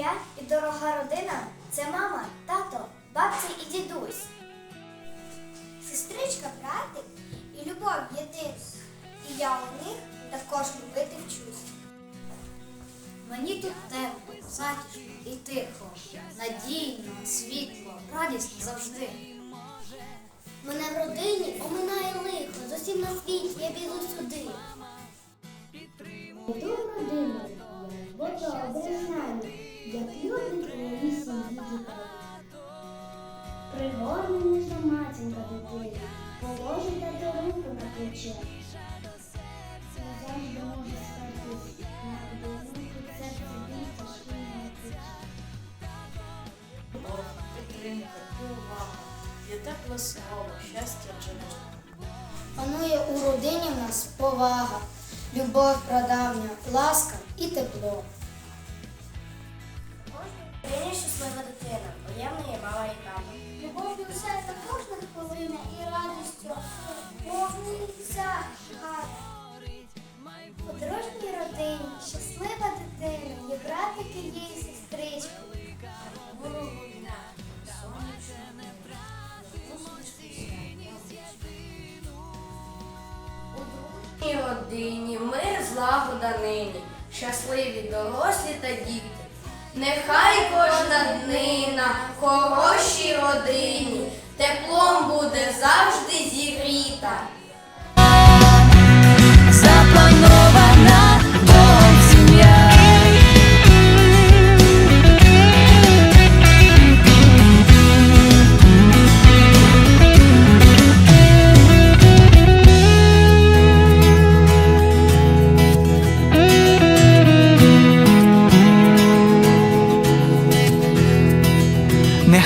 Сім'я і дорога родина це мама, тато, бабця і дідусь. Сестричка, братик і любов єдина. І я у них також любити вчусь. Мені тут тепло, затишно і тихо, надійно, світло, радісно завжди. Мене в родині оминає лихо, з усім на світі я біду сюди. Йду в родину, бо добре знаю, любить твої сім'ї. Пригорне ніжна матінка дитини, положить тато руку на плече. Я завжди можу статись на одинку серце біль тяжкий на плече. Любов, підтримка і увага. Є тепле слово, щастя джерело. Панує у родині в нас повага, любов прадавня, ласка і тепло. Щаслива дитина, приємна є мама і тато. Любов'ю серця кожна хвилина і радістю повниться. У дружній родині щаслива дитина, є братики, і сестрички. Дружній родині мир злагода нині, щасливі дорослі та діти. Нехай кожна днина хорошій родині теплом буде завжди зігріта.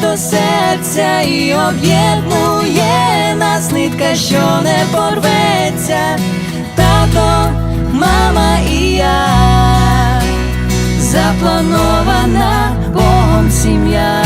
до серця і об'єднує нас нитка, що не порветься. Тато, мама і я запланована Богом сім'я.